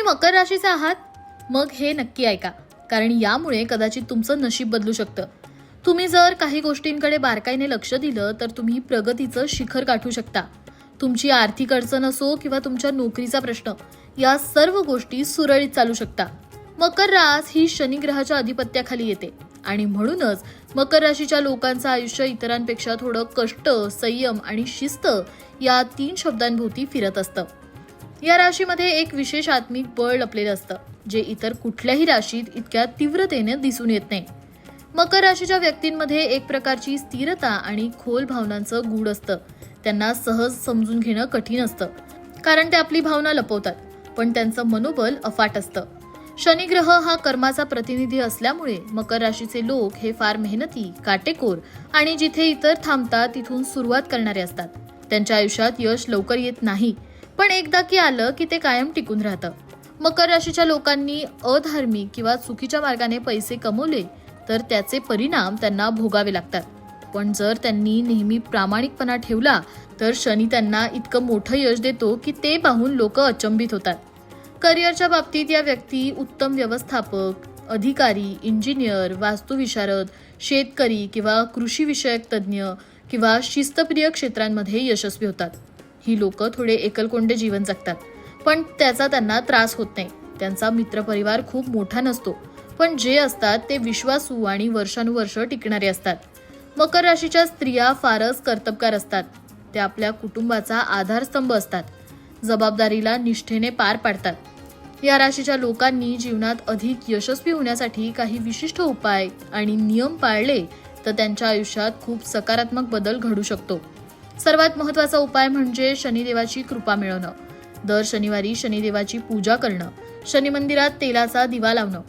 तुम्ही मकर राशीचे आहात? मग हे नक्की ऐका. कारण यामुळे कदाचित तुमचं नशीब बदलू शकतं. तुम्ही जर काही गोष्टींकडे बारकाईने लक्ष दिलं तर तुम्ही प्रगतीचं शिखर गाठू शकता. तुमची आर्थिक अडचण असो किंवा तुमच्या नोकरीचा प्रश्न या सर्व गोष्टी सुरळीत चालू शकता. मकर रास ही शनिग्रहाच्या अधिपत्याखाली येते. आणि म्हणूनच मकर राशीच्या लोकांचं आयुष्य इतरांपेक्षा थोडं कष्ट संयम आणि शिस्त या तीन शब्दांभोवती फिरत असतं. या राशीमध्ये एक विशेष आत्मिक बळ लपलेलं असतं जे इतर कुठल्याही राशीत इतक्या तीव्रतेने दिसून येत नाही. मकर राशीच्या व्यक्तींमध्ये एक प्रकारची स्थिरता आणि खोल भावनांचं गूढ असतं. त्यांना सहज समजून घेणं कठीण असतं कारण ते आपली भावना लपवतात पण त्यांचं मनोबल अफाट असतं. शनिग्रह हा कर्माचा प्रतिनिधी असल्यामुळे मकर राशीचे लोक हे फार मेहनती काटेकोर आणि जिथे इतर थांबतात तिथून सुरुवात करणारे असतात. त्यांच्या आयुष्यात यश लवकर येत नाही पण एकदा की आलं की ते कायम टिकून राहतं. मकर राशीच्या लोकांनी अधार्मिक किंवा चुकीच्या मार्गाने पैसे कमवले तर त्याचे परिणाम त्यांना भोगावे लागतात. पण जर त्यांनी नेहमी प्रामाणिकपणा ठेवला तर शनी त्यांना इतकं मोठं यश देतो की ते पाहून लोक अचंबित होतात. करिअरच्या बाबतीत या व्यक्ती उत्तम व्यवस्थापक अधिकारी इंजिनियर वास्तुविशारद शेतकरी किंवा कृषी विषयक तज्ज्ञ किंवा शिस्तप्रिय क्षेत्रांमध्ये यशस्वी होतात. ही लोक थोडे एकलकोंडे जीवन जगतात. पण त्याचा त्यांना त्रास होत नाही. त्यांचा मित्रपरिवार खूप मोठा नसतो. पण जे असतात ते विश्वासू आणि वर्षानुवर्ष टिकणारे असतात. मकर राशीच्या स्त्रिया फारच कर्तबकार असतात. त्या आपल्या कुटुंबाचा आधारस्तंभ असतात. जबाबदारीला निष्ठेने पार पाडतात. या राशीच्या लोकांनी जीवनात अधिक यशस्वी होण्यासाठी काही विशिष्ट उपाय आणि नियम पाळले तर त्यांच्या आयुष्यात खूप सकारात्मक बदल घडू शकतो. सर्वात महत्त्वाचा उपाय म्हणजे शनिदेवाची कृपा मिळवणं. दर शनिवारी शनिदेवाची पूजा करणं शनी मंदिरात तेलाचा दिवा लावणं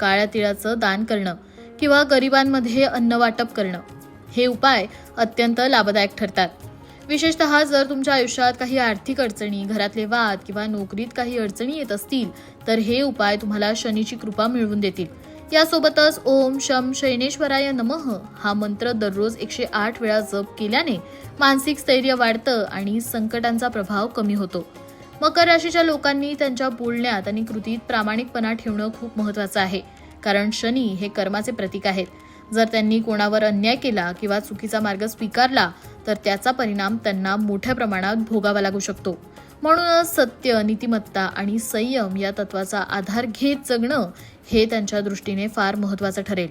काळ्या तिळाचं दान करणं किंवा गरिबांमध्ये अन्न वाटप करणं हे उपाय अत्यंत लाभदायक ठरतात. विशेषतः जर तुमच्या आयुष्यात काही आर्थिक अडचणी घरातले वाद किंवा नोकरीत काही अडचणी येत असतील तर हे उपाय तुम्हाला शनीची कृपा मिळवून देतील. यासोबतच ओम शम शैनेश्वराय नमः हा मंत्र दररोज एकशे आठ वेळा जप केल्याने मानसिक स्थैर्य वाढतं आणि संकटांचा प्रभाव कमी होतो. मकर राशीच्या लोकांनी त्यांच्या बोलण्यात आणि कृतीत प्रामाणिकपणा ठेवणं खूप महत्वाचं आहे. कारण शनी हे कर्माचे प्रतीक आहेत. जर त्यांनी कोणावर अन्याय केला किंवा चुकीचा मार्ग स्वीकारला तर त्याचा परिणाम त्यांना मोठ्या प्रमाणात भोगावा लागू शकतो. म्हणूनच सत्य नीतिमत्ता आणि संयम या तत्वाचा आधार घेत जगणं हे त्यांच्या दृष्टीने फार महत्वाचं ठरेल.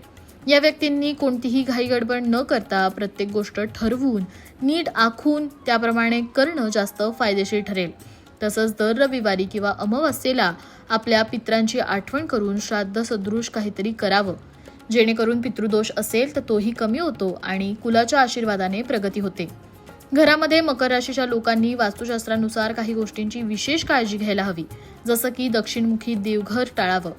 या व्यक्तींनी कोणतीही घाई गडबड न करता प्रत्येक गोष्ट ठरवून नीट आखून त्याप्रमाणे करणं जास्त फायदेशीर ठरेल. तसंच दर रविवारी किंवा अमावस्येला आपल्या पित्रांची आठवण करून श्राद्ध सदृश काहीतरी करावं. जेणेकरून पितृदोष असेल तर तोही कमी होतो आणि कुलाच्या आशीर्वादाने प्रगती होते. घरामध्ये मकर राशीच्या लोकांनी वास्तुशास्त्रानुसार काही गोष्टींची विशेष काळजी घ्यायला हवी जसं की दक्षिणमुखी देवघर टाळावं.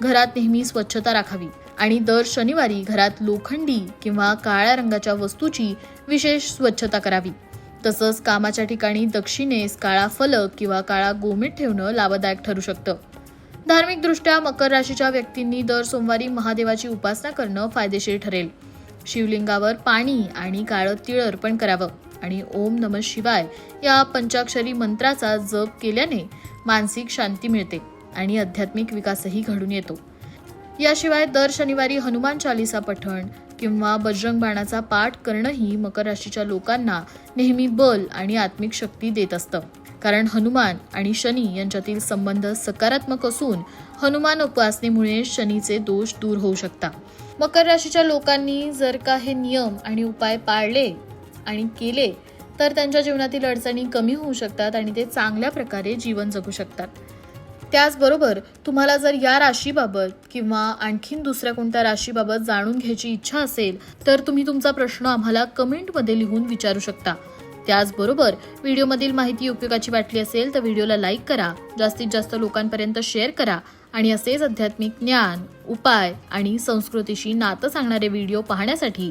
घरात नेहमी स्वच्छता राखावी आणि दर शनिवारी घरात लोखंडी किंवा काळ्या रंगाच्या वस्तूची विशेष स्वच्छता करावी. तसंच कामाच्या ठिकाणी दक्षिणेस काळा फलक किंवा काळा गोमीठ ठेवणं लाभदायक ठरू शकतं. धार्मिकदृष्ट्या मकर राशीच्या व्यक्तींनी दर सोमवारी महादेवाची उपासना करणं फायदेशीर ठरेल. शिवलिंगावर पाणी आणि काळं तिळ अर्पण करावं. आणि ओम नम शिवाय या पंचाक्षरी मंत्राचा जप केल्याने मानसिक शांती मिळते आणि आध्यात्मिक विकासही घडून येतो. याशिवाय दर शनिवारी हनुमान चालिसा पठण किंवा बजरंग बाणाचा पाठ करणंही मकर राशीच्या लोकांना नेहमी बल आणि आत्मिक शक्ती देत असतं. कारण हनुमान आणि शनी यांच्यातील संबंध सकारात्मक असून हनुमान उपासनेमुळे शनीचे दोष दूर होऊ शकतात. मकर राशीच्या लोकांनी जर का हे नियम आणि उपाय पाळले आणि केले तर त्यांच्या जीवनातील अडचणी कमी होऊ शकतात आणि ते चांगल्या प्रकारे जीवन जगू शकतात. त्याचबरोबर तुम्हाला जर या राशीबाबत किंवा आणखीन दुसऱ्या कोणत्या राशीबाबत जाणून घ्यायची इच्छा असेल तर तुम्ही तुमचा प्रश्न आम्हाला कमेंटमध्ये लिहून विचारू शकता. त्याचबरोबर व्हिडिओमधील माहिती उपयोगाची वाटली असेल तर व्हिडिओला लाईक करा जास्तीत जास्त लोकांपर्यंत शेअर करा आणि असेच आध्यात्मिक ज्ञान उपाय आणि संस्कृतीशी नातं सांगणारे व्हिडिओ पाहण्यासाठी